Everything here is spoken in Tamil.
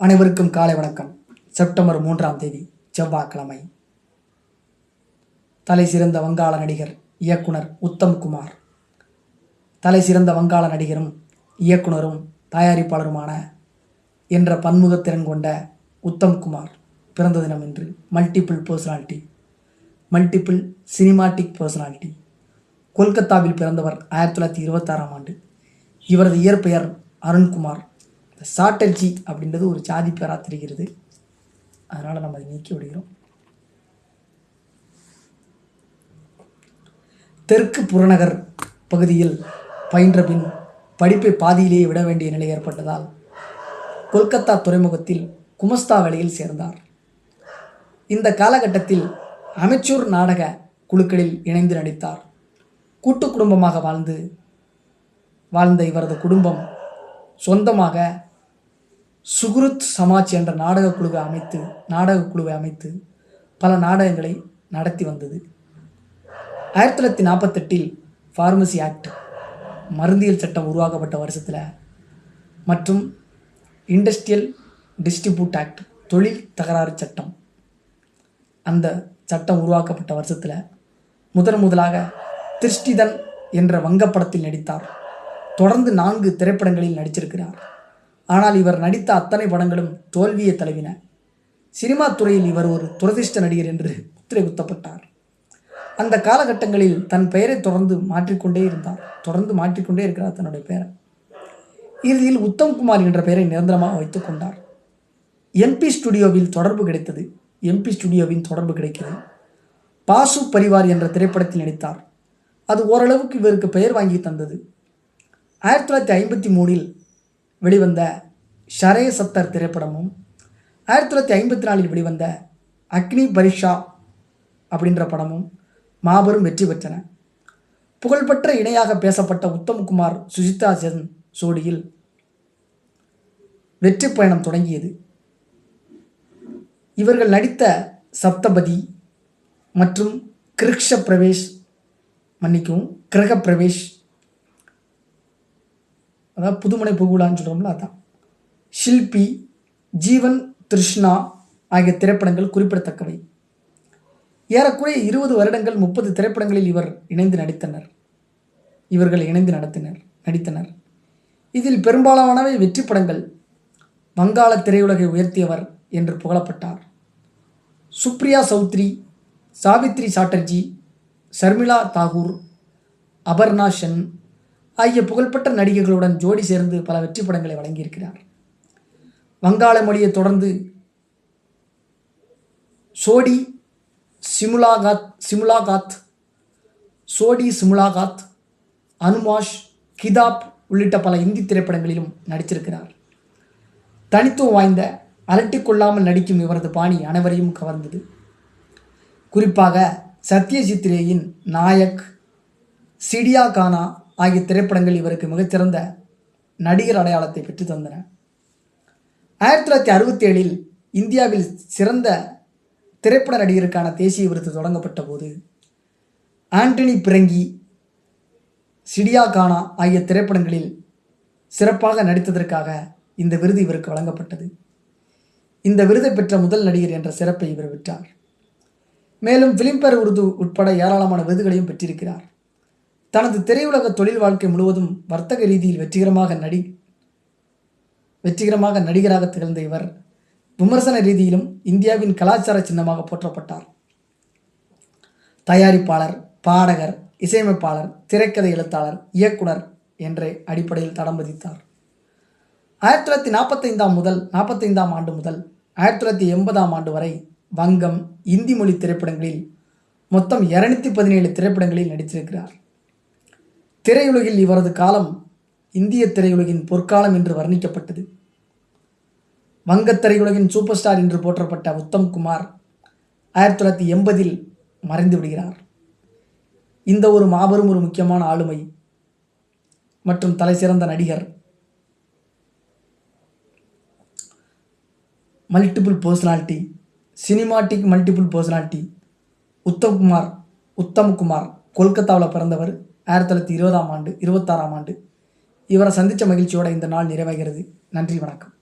அனைவருக்கும் காலை வணக்கம். செப்டம்பர் மூன்றாம் தேதி செவ்வாய்க்கிழமை. தலை சிறந்த வங்காள நடிகர் இயக்குனர் உத்தம்குமார் தலை சிறந்த வங்காள நடிகரும் இயக்குனரும் தயாரிப்பாளருமான என்ற பன்முகத்திறன் கொண்ட உத்தம்குமார் பிறந்த தினம் என்று multiple personality multiple cinematic personality கொல்கத்தாவில் பிறந்தவர் ஆயிரத்தி தொள்ளாயிரத்தி இருபத்தாறாம் ஆண்டு. இவரது இயற்பெயர் அருண்குமார். இந்த சாட்டர்ஜி அப்படின்றது ஒரு ஜாதி பேராக தெரிகிறது. அதனால் நம்ம அதை நீக்கி விடுகிறோம். தெற்கு புறநகர் பகுதியில் பயின்ற பின் படிப்பை பாதியிலேயே விட வேண்டிய நிலை ஏற்பட்டதால் கொல்கத்தா துறைமுகத்தில் குமஸ்தா வேலையில் சேர்ந்தார். இந்த காலகட்டத்தில் அமைச்சூர் நாடக குழுக்களில் இணைந்து நடித்தார். கூட்டு குடும்பமாக வாழ்ந்து வாழ்ந்த இவரது குடும்பம் சொந்தமாக சுகுருத் சமாஜ் என்ற நாடக குழுவை அமைத்து நாடக குழுவை அமைத்து பல நாடகங்களை நடத்தி வந்தது. ஆயிரத்தி தொள்ளாயிரத்தி நாற்பத்தெட்டில் ஃபார்மசி ஆக்ட் மருந்தியல் சட்டம் உருவாக்கப்பட்ட வருஷத்தில் மற்றும் இண்டஸ்ட்ரியல் டிஸ்ட்ரிபியூட் ஆக்ட் தொழில் தகராறு சட்டம் அந்த சட்டம் உருவாக்கப்பட்ட வருஷத்தில் முதன் முதலாக திருஷ்டிதன் என்ற வங்கப்படத்தில் நடித்தார். தொடர்ந்து நான்கு திரைப்படங்களில் நடிச்சிருக்கிறார். ஆனால் இவர் நடித்த அத்தனை படங்களும் தோல்வியை தழுவின. சினிமா துறையில் இவர் ஒரு துரதிர்ஷ்ட நடிகர் என்று முத்திரை குத்தப்பட்டார் அந்த காலகட்டங்களில் தன் பெயரை தொடர்ந்து மாற்றிக்கொண்டே இருந்தார். தொடர்ந்து மாற்றிக்கொண்டே இருக்கிறார் தன்னுடைய பெயரை. இறுதியில் உத்தம்குமார் என்ற பெயரை நிரந்தரமாக வைத்துக் கொண்டார். எம்பி ஸ்டுடியோவில் தொடர்பு கிடைத்தது. எம்பி ஸ்டுடியோவின் தொடர்பு கிடைக்கிறது. பாசு பரிவார் என்ற திரைப்படத்தில் நடித்தார். அது ஓரளவுக்கு இவருக்கு பெயர் வாங்கி தந்தது. ஆயிரத்தி தொள்ளாயிரத்தி ஐம்பத்தி மூணில் வெளிவந்த ஷரே சத்தர் திரைப்படமும் ஆயிரத்தி தொள்ளாயிரத்தி ஐம்பத்தி நாலில் வெளிவந்த அக்னி பரிஷா அப்படின்ற படமும் மாபெரும் வெற்றி பெற்றன. புகழ்பெற்ற இணையாக பேசப்பட்ட உத்தம்குமார் சுஜிதா சென் ஜோடியில் வெற்றி பயணம் தொடங்கியது. இவர்கள் நடித்த சப்தபதி மற்றும் கிருக்ஷ பிரவேஷ் மன்னிக்கவும் கிரக பிரவேஷ் அதாவது புதுமனை புகுலான்னு சொல்கிறோம்ல அதான். ஷில்பி ஜீவன் திருஷ்ணா ஆகிய திரைப்படங்கள் குறிப்பிடத்தக்கவை. ஏறக்குறைய இருபது வருடங்கள் முப்பது திரைப்படங்களில் இவர் இணைந்து நடித்தனர். இவர்கள் இணைந்து நடத்தினர் நடித்தனர். இதில் பெரும்பாலானவை வெற்றி படங்கள். வங்காள திரையுலகை உயர்த்தியவர் என்று புகழப்பட்டார். சுப்ரியா சௌத்ரி சாவித்ரி சாட்டர்ஜி ஷர்மிளா தாகூர் அபர்ணா சென் ஆகிய புகழ்பெற்ற நடிகர்களுடன் ஜோடி சேர்ந்து பல வெற்றி படங்களை வழங்கியிருக்கிறார். வங்காள மொழியை தொடர்ந்து சோடி சிமுலாகாத் சிமுலாகாத் சோடி சிமுலாகாத் அனுமாஷ் கிதாப் உள்ளிட்ட பல இந்தி திரைப்படங்களிலும் நடித்திருக்கிறார். தனித்துவம் வாய்ந்த அலட்டிக்கொள்ளாமல் நடிக்கும் இவரது பாணி அனைவரையும் கவர்ந்தது. குறிப்பாக சத்யஜித் ரேயின் நாயக் சிடியா கானா ஆகிய திரைப்படங்கள் இவருக்கு மிகச்சிறந்த நடிகர் அடையாளத்தை பெற்று தந்தன. ஆயிரத்தி தொள்ளாயிரத்தி அறுபத்தி ஏழில் இந்தியாவில் சிறந்த திரைப்பட நடிகருக்கான தேசிய விருது தொடங்கப்பட்ட போது ஆண்டனி பிறங்கி சிடியா கானா ஆகிய திரைப்படங்களில் சிறப்பாக நடித்ததற்காக இந்த விருது இவருக்கு வழங்கப்பட்டது. இந்த விருதை பெற்ற முதல் நடிகர் என்ற சிறப்பை இவர் பெற்றார். மேலும் பிலிம்பேர் விருது உட்பட ஏராளமான விருதுகளையும் பெற்றிருக்கிறார். தனது திரையுலக தொழில் வாழ்க்கை முழுவதும் வர்த்தக ரீதியில் வெற்றிகரமாக நடி வெற்றிகரமாக நடிகராக திகழ்ந்த இவர் விமர்சன ரீதியிலும் இந்தியாவின் கலாச்சார சின்னமாக போற்றப்பட்டார். தயாரிப்பாளர் பாடகர் இசையமைப்பாளர் திரைக்கதை எழுத்தாளர் இயக்குனர் என்ற அடிப்படையில் தடம் பதித்தார். ஆயிரத்தி தொள்ளாயிரத்தி நாற்பத்தைந்தாம் முதல் நாற்பத்தைந்தாம் ஆண்டு முதல் ஆயிரத்தி தொள்ளாயிரத்தி எண்பதாம் ஆண்டு வரை வங்கம் இந்தி மொழி திரைப்படங்களில் மொத்தம் இரநூத்தி பதினேழு திரைப்படங்களில் நடித்திருக்கிறார். திரையுலகில் இவரது காலம் இந்திய திரையுலகின் பொற்காலம் என்று வர்ணிக்கப்பட்டது. வங்கத் திரையுலகின் சூப்பர் ஸ்டார் என்று போற்றப்பட்ட உத்தம் குமார் ஆயிரத்தி தொள்ளாயிரத்தி எண்பதில் மறைந்து விடுகிறார். இந்த ஒரு மாபெரும் ஒரு முக்கியமான ஆளுமை மற்றும் தலைசிறந்த நடிகர் multiple personality cinematic multiple personality Uttam Kumar Uttam Kumar கொல்கத்தாவில் பிறந்தவர். ஆயிரத்தி தொள்ளாயிரத்தி இருபதாம் ஆண்டு இருபத்தாறாம் ஆண்டு இவரை சந்தித்த மகிழ்ச்சியோட இந்த நாள் நிறைவாகிறது நன்றி வணக்கம்.